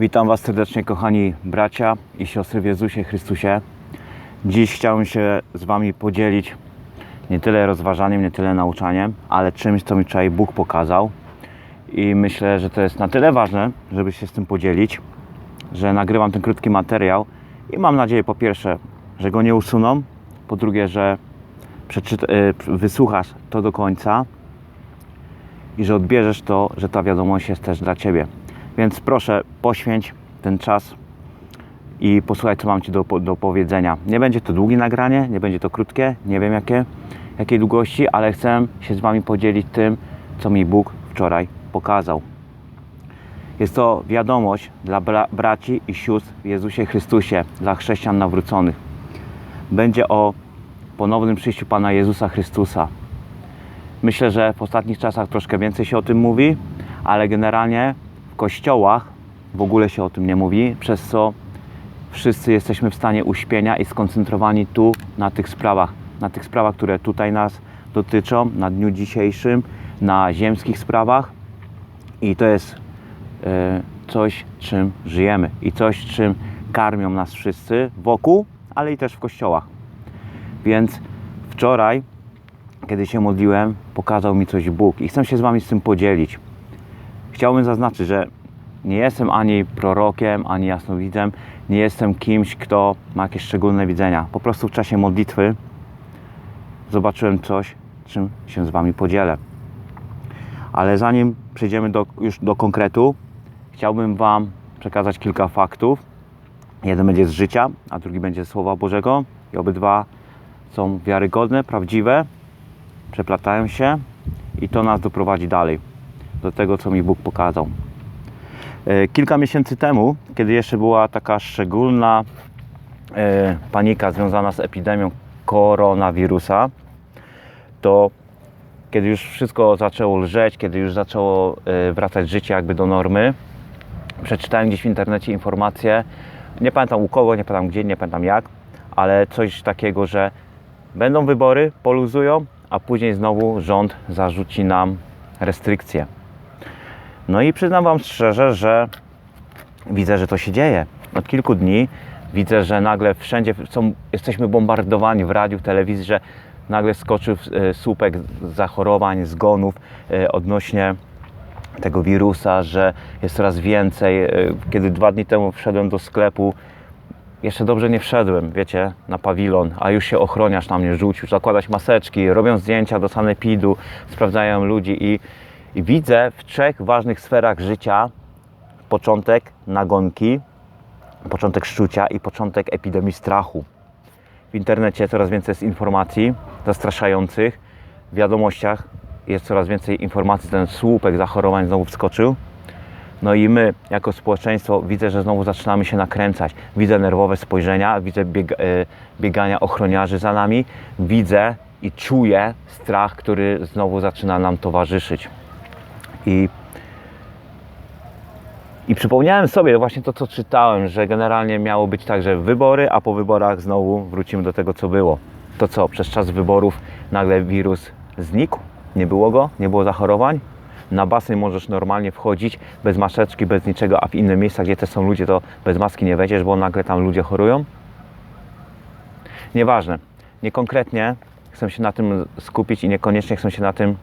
Witam Was serdecznie, kochani bracia i siostry w Jezusie Chrystusie. Dziś chciałem się z Wami podzielić nie tyle rozważaniem, nie tyle nauczaniem, ale czymś, co mi wczoraj Bóg pokazał. I myślę, że to jest na tyle ważne, żeby się z tym podzielić, że nagrywam ten krótki materiał i mam nadzieję, po pierwsze, że go nie usuną, po drugie, że y, wysłuchasz to do końca i że odbierzesz to, że ta wiadomość jest też dla Ciebie. Więc proszę, poświęć ten czas i posłuchaj, co mam Ci do, do powiedzenia. Nie będzie to długie nagranie, nie będzie to krótkie, nie wiem jakie, jakiej długości, ale chcę się z Wami podzielić tym, co mi Bóg wczoraj pokazał. Jest to wiadomość dla bra- braci i sióstr w Jezusie Chrystusie, dla chrześcijan nawróconych. Będzie o ponownym przyjściu Pana Jezusa Chrystusa. Myślę, że w ostatnich czasach troszkę więcej się o tym mówi, ale generalnie kościołach w ogóle się o tym nie mówi, przez co wszyscy jesteśmy w stanie uśpienia i skoncentrowani tu na tych sprawach, na tych sprawach, które tutaj nas dotyczą, na dniu dzisiejszym, na ziemskich sprawach i to jest e, coś, czym żyjemy i coś, czym karmią nas wszyscy wokół, ale i też w kościołach. Więc wczoraj, kiedy się modliłem, pokazał mi coś Bóg i chcę się z Wami z tym podzielić. Chciałbym zaznaczyć, że nie jestem ani prorokiem, ani jasnowidzem, nie jestem kimś, kto ma jakieś szczególne widzenia. Po prostu w czasie modlitwy zobaczyłem coś, czym się z Wami podzielę. Ale zanim przejdziemy do, już do konkretu, chciałbym Wam przekazać kilka faktów. Jeden będzie z życia, a drugi będzie z Słowa Bożego i obydwa są wiarygodne, prawdziwe, przeplatają się i to nas doprowadzi dalej do tego, co mi Bóg pokazał. E, Kilka miesięcy temu, kiedy jeszcze była taka szczególna e, panika związana z epidemią koronawirusa, to kiedy już wszystko zaczęło lżeć, kiedy już zaczęło e, wracać życie jakby do normy, przeczytałem gdzieś w internecie informację, nie pamiętam u kogo, nie pamiętam gdzie, nie pamiętam jak, ale coś takiego, że będą wybory, poluzują, a później znowu rząd zarzuci nam restrykcje. No i przyznam Wam szczerze, że widzę, że to się dzieje. Od kilku dni widzę, że nagle wszędzie są, jesteśmy bombardowani w radiu, w telewizji, że nagle skoczył e, słupek zachorowań, zgonów e, odnośnie tego wirusa, że jest coraz więcej. E, Kiedy dwa dni temu wszedłem do sklepu, jeszcze dobrze nie wszedłem, wiecie, na pawilon, a już się ochroniarz na mnie rzucił, zakładać maseczki, robią zdjęcia do sanepidu, sprawdzają ludzi i, i widzę w trzech ważnych sferach życia początek nagonki, początek szczucia i początek epidemii strachu. W internecie coraz więcej jest informacji zastraszających, w wiadomościach jest coraz więcej informacji, ten słupek zachorowań znowu wskoczył. No i my, jako społeczeństwo, widzę, że znowu zaczynamy się nakręcać. Widzę nerwowe spojrzenia, widzę e, biegania ochroniarzy za nami, widzę i czuję strach, który znowu zaczyna nam towarzyszyć. I, I przypomniałem sobie właśnie to, co czytałem, że generalnie miało być tak, że wybory, a po wyborach znowu wrócimy do tego, co było. To co, przez czas wyborów nagle wirus znikł? Nie było go? Nie było zachorowań? Na basen możesz normalnie wchodzić bez maseczki, bez niczego, a w innych miejscach, gdzie też są ludzie, to bez maski nie wejdziesz, bo nagle tam ludzie chorują? Nieważne. Niekonkretnie chcę się na tym skupić i niekoniecznie chcę się na tym.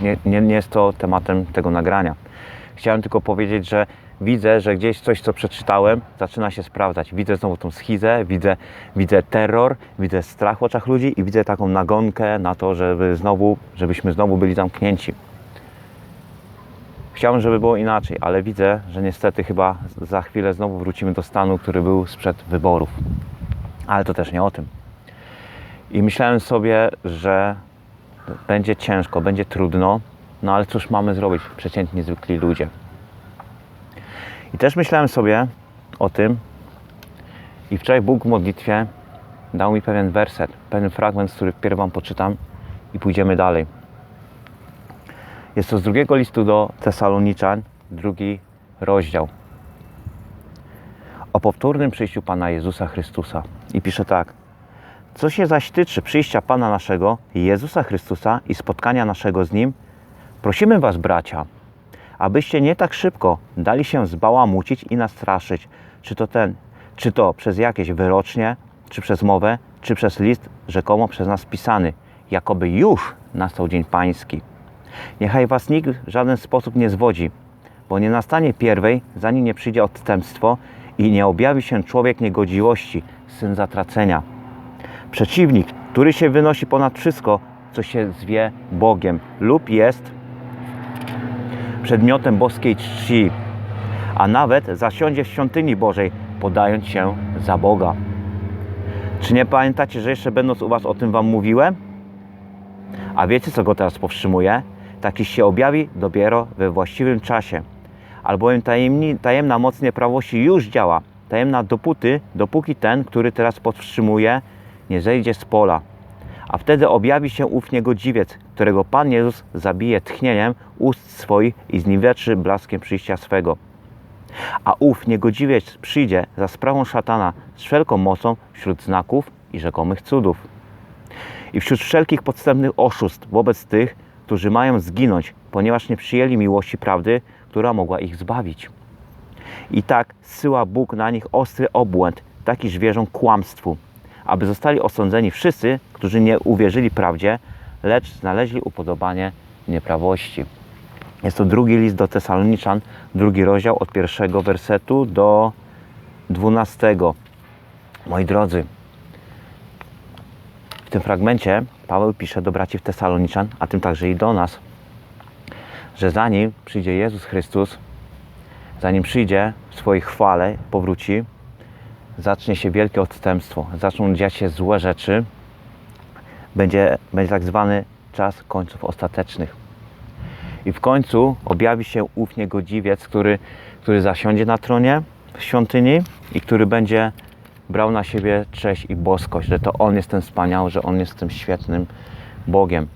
Nie, nie, nie jest to tematem tego nagrania. Chciałem tylko powiedzieć, że widzę, że gdzieś coś, co przeczytałem, zaczyna się sprawdzać. Widzę znowu tą schizę, widzę, widzę terror, widzę strach w oczach ludzi i widzę taką nagonkę na to, żeby znowu, żebyśmy znowu byli zamknięci. Chciałem, żeby było inaczej, ale widzę, że niestety chyba za chwilę znowu wrócimy do stanu, który był sprzed wyborów. Ale to też nie o tym. I myślałem sobie, że będzie ciężko, będzie trudno, no ale cóż mamy zrobić, przeciętni, zwykli ludzie. I też myślałem sobie o tym, i wczoraj Bóg w modlitwie dał mi pewien werset, pewien fragment, który wpierw Wam poczytam i pójdziemy dalej. Jest to z drugiego listu do Tesaloniczan, drugi rozdział. O powtórnym przyjściu Pana Jezusa Chrystusa. I pisze tak. Co się zaś tyczy przyjścia Pana naszego, Jezusa Chrystusa i spotkania naszego z Nim, prosimy Was, bracia, abyście nie tak szybko dali się zbałamucić i nastraszyć, czy to ten, czy to przez jakieś wyrocznie, czy przez mowę, czy przez list rzekomo przez nas pisany, jakoby już nastał dzień pański. Niechaj was nikt w żaden sposób nie zwodzi, bo nie nastanie pierwej, zanim nie przyjdzie odstępstwo i nie objawi się człowiek niegodziwości, syn zatracenia. Przeciwnik, który się wynosi ponad wszystko, co się zwie Bogiem lub jest przedmiotem boskiej czci, a nawet zasiądzie w świątyni Bożej, podając się za Boga. Czy nie pamiętacie, że jeszcze będąc u Was o tym Wam mówiłem? A wiecie, co go teraz powstrzymuje? Taki się objawi dopiero we właściwym czasie. Albowiem tajemni, tajemna moc nieprawości już działa. Tajemna dopóty, dopóki ten, który teraz powstrzymuje, nie zejdzie z pola. A wtedy objawi się ów niegodziwiec, którego Pan Jezus zabije tchnieniem ust swoich i zniweczy blaskiem przyjścia swego. A ów niegodziwiec przyjdzie za sprawą szatana z wszelką mocą wśród znaków i rzekomych cudów. I wśród wszelkich podstępnych oszustw wobec tych, którzy mają zginąć, ponieważ nie przyjęli miłości prawdy, która mogła ich zbawić. I tak zsyła Bóg na nich ostry obłęd, takiż wierzą kłamstwu, aby zostali osądzeni wszyscy, którzy nie uwierzyli prawdzie, lecz znaleźli upodobanie nieprawości. Jest to drugi list do Tesaloniczan, drugi rozdział od pierwszego wersetu do dwunastego. Moi drodzy, w tym fragmencie Paweł pisze do braci w Tesaloniczan, a tym także i do nas, że zanim przyjdzie Jezus Chrystus, zanim przyjdzie w swojej chwale, powróci, zacznie się wielkie odstępstwo, zaczną dziać się złe rzeczy, będzie, będzie tak zwany czas końców ostatecznych. I w końcu objawi się ów niegodziwiec, który, który zasiądzie na tronie w świątyni i który będzie brał na siebie cześć i boskość, że to On jest ten wspaniały, że On jest tym świetnym Bogiem.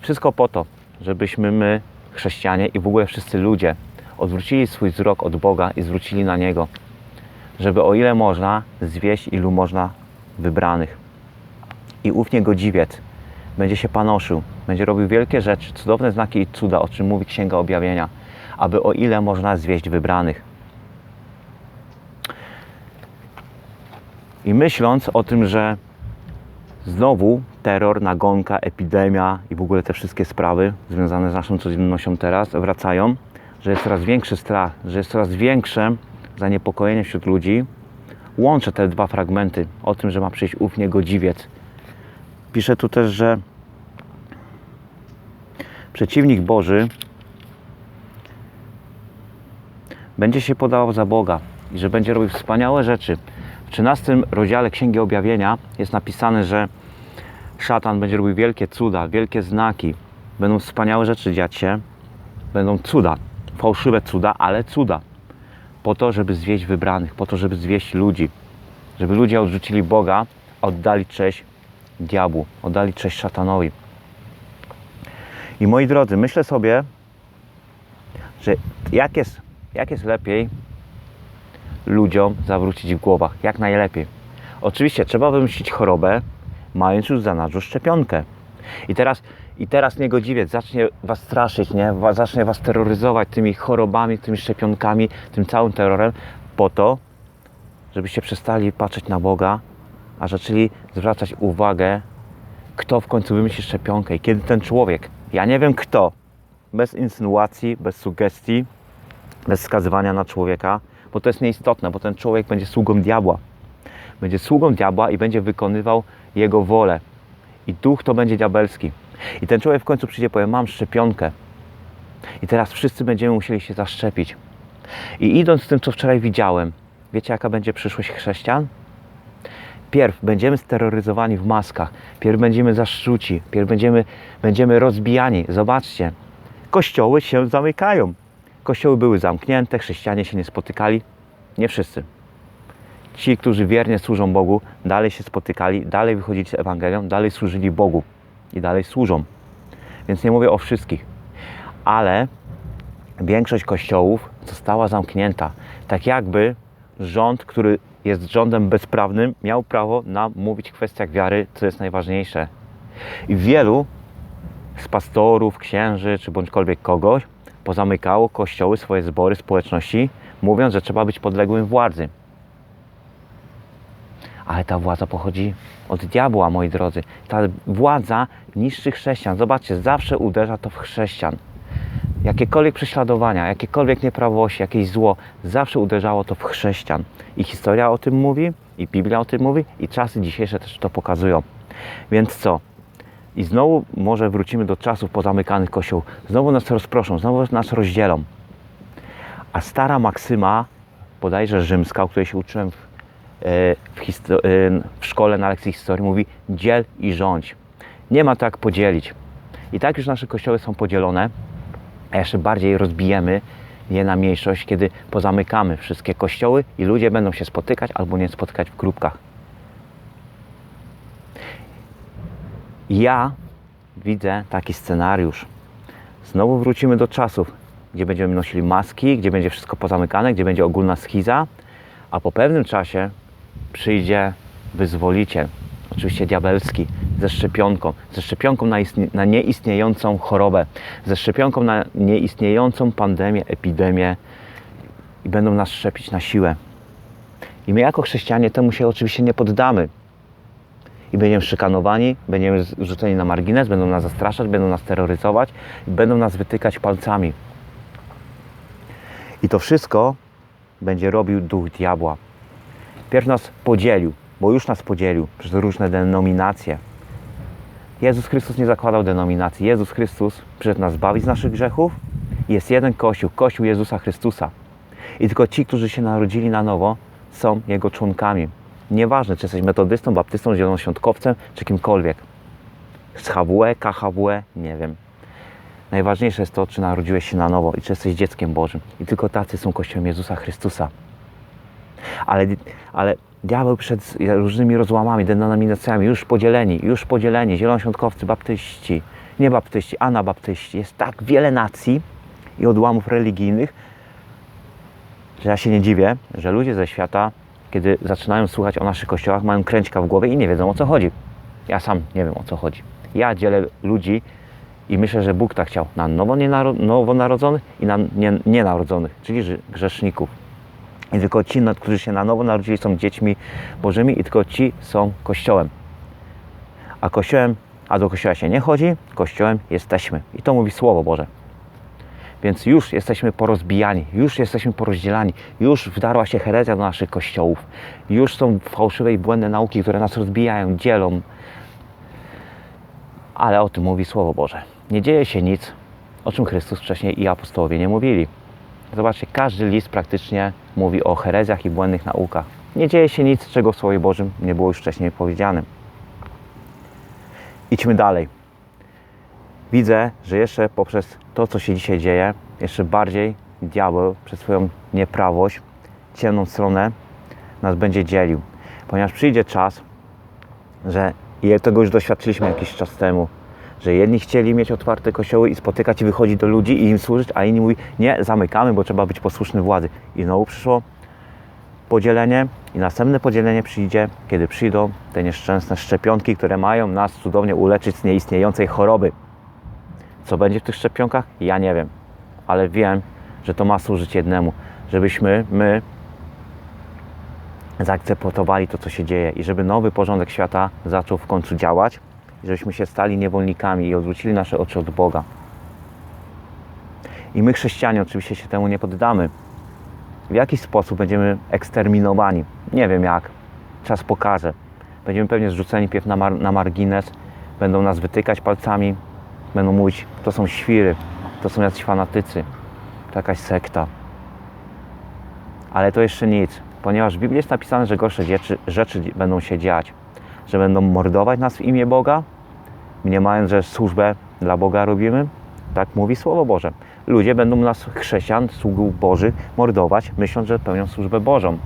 Wszystko po to, żebyśmy my, chrześcijanie i w ogóle wszyscy ludzie, odwrócili swój wzrok od Boga i zwrócili na Niego, żeby o ile można zwieść ilu można wybranych. I ów niegodziwiec będzie się panoszył, będzie robił wielkie rzeczy, cudowne znaki i cuda, o czym mówi Księga Objawienia, aby o ile można zwieść wybranych. I myśląc o tym, że znowu terror, nagonka, epidemia i w ogóle te wszystkie sprawy związane z naszą codziennością teraz wracają, że jest coraz większy strach, że jest coraz większe zaniepokojenie wśród ludzi, łączę te dwa fragmenty o tym, że ma przyjść ów niegodziwiec. Pisze tu też, że przeciwnik Boży będzie się podawał za Boga i że będzie robił wspaniałe rzeczy. W 13 rozdziale Księgi Objawienia jest napisane, że szatan będzie robił wielkie cuda, wielkie znaki. Będą wspaniałe rzeczy dziać się. Będą cuda, fałszywe cuda, ale cuda. Po to, żeby zwieść wybranych, po to, żeby zwieść ludzi. Żeby ludzie odrzucili Boga, oddali cześć diabłu, oddali cześć szatanowi. I moi drodzy, myślę sobie, że jak jest, jak jest lepiej ludziom zawrócić w głowach, jak najlepiej. Oczywiście trzeba wymyślić chorobę, mając już za zanadrzu szczepionkę. I teraz, I teraz niegodziwiec zacznie was straszyć, nie? zacznie was terroryzować tymi chorobami, tymi szczepionkami, tym całym terrorem, po to, żebyście przestali patrzeć na Boga, a zaczęli zwracać uwagę, kto w końcu wymyśli szczepionkę i kiedy ten człowiek, ja nie wiem kto, bez insynuacji, bez sugestii, bez wskazywania na człowieka, bo to jest nieistotne, bo ten człowiek będzie sługą diabła. Będzie sługą diabła i będzie wykonywał jego wolę. I duch to będzie diabelski. I ten człowiek w końcu przyjdzie powie, mam szczepionkę. I teraz wszyscy będziemy musieli się zaszczepić. I idąc z tym, co wczoraj widziałem, wiecie jaka będzie przyszłość chrześcijan? Pierw będziemy steroryzowani w maskach, pierw będziemy zaszczuci, pierw będziemy, będziemy rozbijani. Zobaczcie, kościoły się zamykają. Kościoły były zamknięte, chrześcijanie się nie spotykali. Nie wszyscy. Ci, którzy wiernie służą Bogu, dalej się spotykali, dalej wychodzili z Ewangelią, dalej służyli Bogu i dalej służą. Więc nie mówię o wszystkich. Ale większość kościołów została zamknięta. Tak jakby rząd, który jest rządem bezprawnym, miał prawo nam mówić w kwestiach wiary, co jest najważniejsze. I wielu z pastorów, księży czy bądźkolwiek kogoś pozamykało kościoły, swoje zbory, społeczności, mówiąc, że trzeba być podległym władzy. Ale ta władza pochodzi od diabła, moi drodzy. Ta władza niszczy chrześcijan. Zobaczcie, zawsze uderza to w chrześcijan. Jakiekolwiek prześladowania, jakiekolwiek nieprawości, jakieś zło, zawsze uderzało to w chrześcijan. I historia o tym mówi, i Biblia o tym mówi, i czasy dzisiejsze też to pokazują. Więc co? I znowu może wrócimy do czasów pozamykanych kościołów. Znowu nas rozproszą, znowu nas rozdzielą. A stara maksyma, bodajże rzymska, o której się uczyłem w, histo- e, w szkole na lekcji historii, mówi dziel i rządź. Nie ma tak podzielić. I tak już nasze kościoły są podzielone, a jeszcze bardziej rozbijemy je na mniejszość, kiedy pozamykamy wszystkie kościoły i ludzie będą się spotykać albo nie spotykać w grupkach. Ja widzę taki scenariusz. Znowu wrócimy do czasów, gdzie będziemy nosili maski, gdzie będzie wszystko pozamykane, gdzie będzie ogólna schiza, a po pewnym czasie przyjdzie wyzwoliciel, oczywiście diabelski, ze szczepionką, ze szczepionką na, na nieistniejącą chorobę, ze szczepionką na nieistniejącą pandemię, epidemię i będą nas szczepić na siłę. I my jako chrześcijanie temu się oczywiście nie poddamy. I będziemy szykanowani, będziemy rzuceni na margines, będą nas zastraszać, będą nas terroryzować będą nas wytykać palcami. I to wszystko będzie robił duch diabła. Pierw nas podzielił, bo już nas podzielił przez różne denominacje. Jezus Chrystus nie zakładał denominacji. Jezus Chrystus przyszedł nas zbawić z naszych grzechów. Jest jeden Kościół, Kościół Jezusa Chrystusa. I tylko ci, którzy się narodzili na nowo, są Jego członkami. Nieważne, czy jesteś metodystą, baptystą, zielonoświątkowcem, czy kimkolwiek. Z HWE, KHWE, nie wiem. Najważniejsze jest to, czy narodziłeś się na nowo i czy jesteś dzieckiem Bożym. I tylko tacy są Kościołem Jezusa Chrystusa. Ale, ale diabeł przed różnymi rozłamami, denominacjami, już podzieleni, już podzieleni, zielonoświątkowcy, baptyści, niebaptyści, anabaptyści. Jest tak wiele nacji i odłamów religijnych, że ja się nie dziwię, że ludzie ze świata, kiedy zaczynają słuchać o naszych kościołach, mają kręćka w głowie i nie wiedzą o co chodzi. Ja sam nie wiem o co chodzi. Ja dzielę ludzi i myślę, że Bóg tak chciał na nowo nowonarodzonych i na nie- nienarodzonych, czyli grzeszników. I tylko ci, którzy się na nowo narodzili, są dziećmi Bożymi i tylko ci są Kościołem. A Kościołem, a do Kościoła się nie chodzi, Kościołem jesteśmy. I to mówi Słowo Boże. Więc już jesteśmy porozbijani, już jesteśmy porozdzielani, już wdarła się herezja do naszych kościołów, już są fałszywe i błędne nauki, które nas rozbijają, dzielą. Ale o tym mówi Słowo Boże. Nie dzieje się nic, o czym Chrystus wcześniej i apostołowie nie mówili. Zobaczcie, każdy list praktycznie mówi o herezjach i błędnych naukach. Nie dzieje się nic, czego w Słowie Bożym nie było już wcześniej powiedziane. Idźmy dalej. Widzę, że jeszcze poprzez to, co się dzisiaj dzieje, jeszcze bardziej diabeł przez swoją nieprawość, ciemną stronę nas będzie dzielił. Ponieważ przyjdzie czas, że i tego już doświadczyliśmy jakiś czas temu, że jedni chcieli mieć otwarte kościoły i spotykać i wychodzić do ludzi i im służyć, a inni mówi, nie, zamykamy, bo trzeba być posłuszny władzy. I znowu przyszło podzielenie i następne podzielenie przyjdzie, kiedy przyjdą te nieszczęsne szczepionki, które mają nas cudownie uleczyć z nieistniejącej choroby. Co będzie w tych szczepionkach? Ja nie wiem, ale wiem, że to ma służyć jednemu, żebyśmy my zaakceptowali to, co się dzieje i żeby nowy porządek świata zaczął w końcu działać żebyśmy się stali niewolnikami i odwrócili nasze oczy od Boga. I my, chrześcijanie, oczywiście się temu nie poddamy. W jaki sposób będziemy eksterminowani? Nie wiem jak. Czas pokaże. Będziemy pewnie zrzuceni pierw na, mar na margines, będą nas wytykać palcami, będą mówić, to są świry, to są jacyś fanatycy, to jakaś sekta. Ale to jeszcze nic, ponieważ w Biblii jest napisane, że gorsze rzeczy, rzeczy będą się dziać, że będą mordować nas w imię Boga, mniemając, że służbę dla Boga robimy. Tak mówi Słowo Boże. Ludzie będą nas, chrześcijan, sługów Bożych, mordować, myśląc, że pełnią służbę Bożą.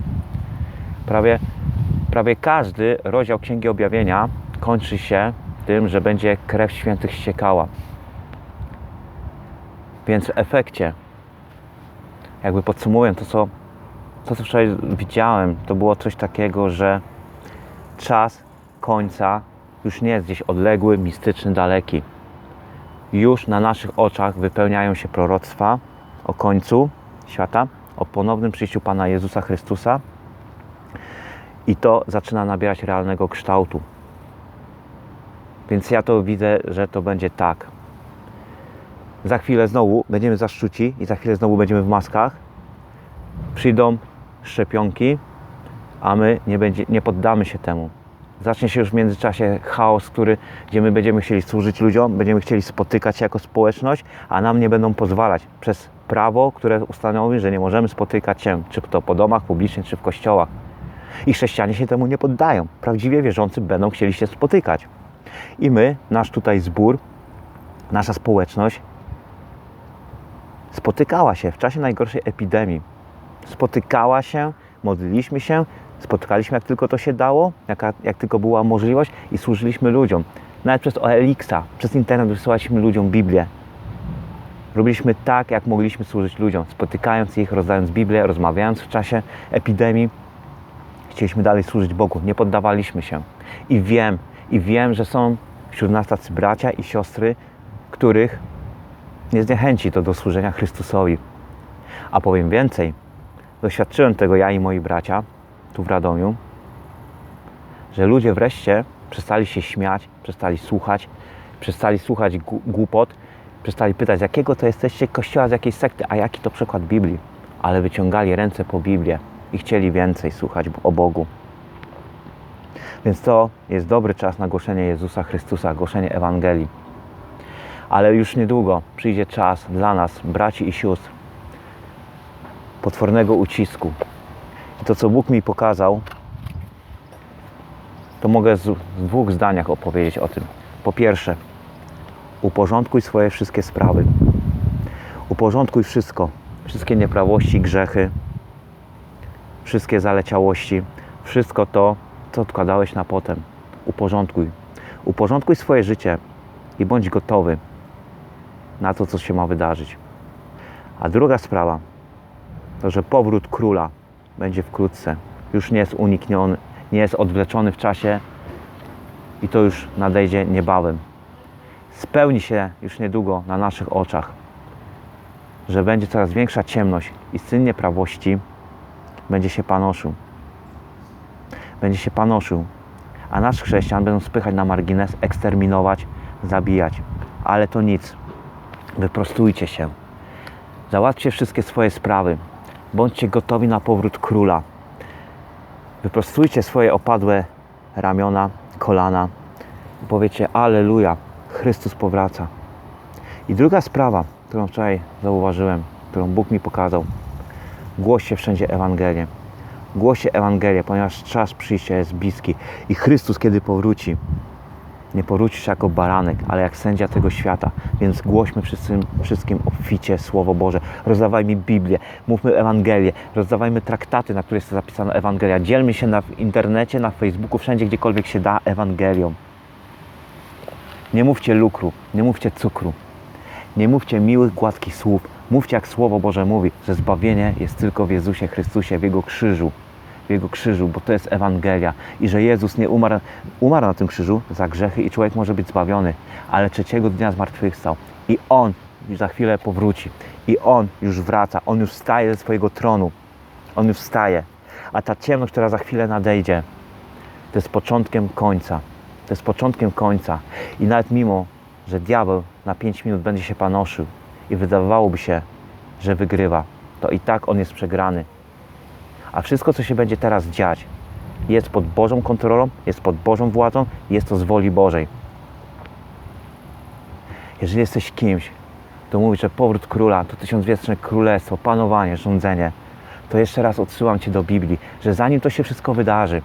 Prawie, prawie każdy rozdział Księgi Objawienia kończy się tym, że będzie krew świętych ściekała. Więc w efekcie, jakby podsumowując to, co, to, co wczoraj widziałem, to było coś takiego, że czas końca już nie jest gdzieś odległy, mistyczny, daleki. Już na naszych oczach wypełniają się proroctwa o końcu świata, o ponownym przyjściu Pana Jezusa Chrystusa i to zaczyna nabierać realnego kształtu. Więc ja to widzę, że to będzie tak. Za chwilę znowu będziemy zaszczuci i za chwilę znowu będziemy w maskach. Przyjdą szczepionki, a my nie, będzie, nie poddamy się temu. Zacznie się już w międzyczasie chaos, który, gdzie my będziemy chcieli służyć ludziom, będziemy chcieli spotykać się jako społeczność, a nam nie będą pozwalać przez prawo, które ustanowi, że nie możemy spotykać się, czy to po domach publicznych, czy w kościołach. I chrześcijanie się temu nie poddają. Prawdziwie wierzący będą chcieli się spotykać. I my, nasz tutaj zbór, nasza społeczność spotykała się w czasie najgorszej epidemii. Spotykała się, modliliśmy się, spotykaliśmy jak tylko to się dało, jak, jak tylko była możliwość i służyliśmy ludziom. Nawet przez OLX-a, przez internet wysyłaliśmy ludziom Biblię. Robiliśmy tak, jak mogliśmy służyć ludziom, spotykając ich, rozdając Biblię, rozmawiając w czasie epidemii. Chcieliśmy dalej służyć Bogu, nie poddawaliśmy się. I wiem, i wiem, że są wśród nas tacy bracia i siostry, których nie zniechęci to do służenia Chrystusowi. A powiem więcej, doświadczyłem tego ja i moi bracia tu w Radomiu, że ludzie wreszcie przestali się śmiać, przestali słuchać, przestali słuchać głupot, przestali pytać, z jakiego to jesteście kościoła, z jakiej sekty, a jaki to przykład Biblii. Ale wyciągali ręce po Biblię i chcieli więcej słuchać o Bogu. Więc to jest dobry czas na głoszenie Jezusa Chrystusa, głoszenie Ewangelii. Ale już niedługo przyjdzie czas dla nas, braci i sióstr, potwornego ucisku. I to, co Bóg mi pokazał, to mogę z, w dwóch zdaniach opowiedzieć o tym. Po pierwsze, uporządkuj swoje wszystkie sprawy. Uporządkuj wszystko, wszystkie nieprawości, grzechy, wszystkie zaleciałości, wszystko to, co odkładałeś na potem. Uporządkuj. Uporządkuj swoje życie i bądź gotowy na to, co się ma wydarzyć. A druga sprawa to, że powrót króla będzie wkrótce. Już nie jest unikniony, nie jest odwleczony w czasie i to już nadejdzie niebawem. Spełni się już niedługo na naszych oczach, że będzie coraz większa ciemność i syn nieprawości będzie się panoszył. Będzie się panoszył, a nasz chrześcijan będą spychać na margines, eksterminować, zabijać. Ale to nic. Wyprostujcie się. Załatwcie wszystkie swoje sprawy. Bądźcie gotowi na powrót króla. Wyprostujcie swoje opadłe ramiona, kolana i powiecie: Aleluja, Chrystus powraca. I druga sprawa, którą wczoraj zauważyłem, którą Bóg mi pokazał: głoście wszędzie Ewangelię. Głoście Ewangelię, ponieważ czas przyjścia jest bliski i Chrystus, kiedy powróci, nie powrócisz jako baranek, ale jak sędzia tego świata. Więc głośmy wszystkim, wszystkim obficie Słowo Boże. Rozdawajmy Biblię, mówmy Ewangelię, rozdawajmy traktaty, na których jest zapisana Ewangelia. Dzielmy się na internecie, na Facebooku, wszędzie, gdziekolwiek się da Ewangelią. Nie mówcie lukru, nie mówcie cukru. Nie mówcie miłych, gładkich słów. Mówcie, jak Słowo Boże mówi, że zbawienie jest tylko w Jezusie Chrystusie, w Jego krzyżu. W Jego krzyżu, bo to jest Ewangelia. I że Jezus nie umarł, umarł na tym krzyżu za grzechy i człowiek może być zbawiony, ale trzeciego dnia zmartwychwstał. I On już za chwilę powróci. I On już wraca. On już wstaje ze swojego tronu. On już wstaje. A ta ciemność, która za chwilę nadejdzie, to jest początkiem końca. To jest początkiem końca. I nawet mimo, że diabeł na 5 minut będzie się panoszył i wydawałoby się, że wygrywa, to i tak on jest przegrany. A wszystko, co się będzie teraz dziać, jest pod Bożą kontrolą, jest pod Bożą władzą, jest to z woli Bożej. Jeżeli jesteś kimś, to mówi, że powrót króla to tysiącwieczne królestwo, panowanie, rządzenie, to jeszcze raz odsyłam Cię do Biblii, że zanim to się wszystko wydarzy,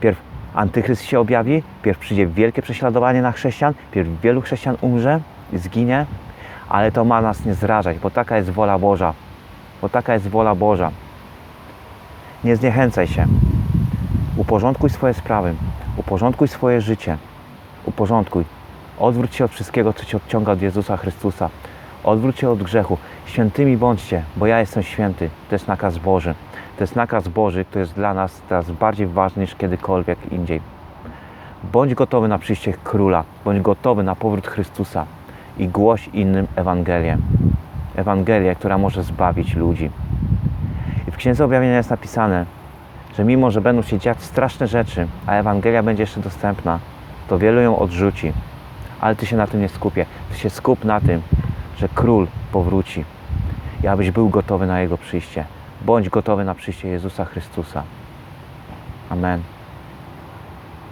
pierw antychryst się objawi, pierw przyjdzie wielkie prześladowanie na chrześcijan, pierw wielu chrześcijan umrze i zginie, ale to ma nas nie zrażać, bo taka jest wola Boża. Bo taka jest wola Boża. Nie zniechęcaj się. Uporządkuj swoje sprawy, uporządkuj swoje życie, uporządkuj. Odwróć się od wszystkiego, co Cię odciąga od Jezusa Chrystusa. Odwróć się od grzechu. Świętymi bądźcie, bo ja jestem święty. To jest nakaz Boży. To jest nakaz Boży, który jest dla nas teraz bardziej ważny niż kiedykolwiek indziej. Bądź gotowy na przyjście Króla. Bądź gotowy na powrót Chrystusa i głoś innym Ewangelię. Ewangelię, która może zbawić ludzi. Księdze Objawienia jest napisane, że mimo, że będą się dziać straszne rzeczy, a Ewangelia będzie jeszcze dostępna, to wielu ją odrzuci. Ale Ty się na tym nie skupię. Ty się skup na tym, że Król powróci i abyś był gotowy na Jego przyjście. Bądź gotowy na przyjście Jezusa Chrystusa. Amen.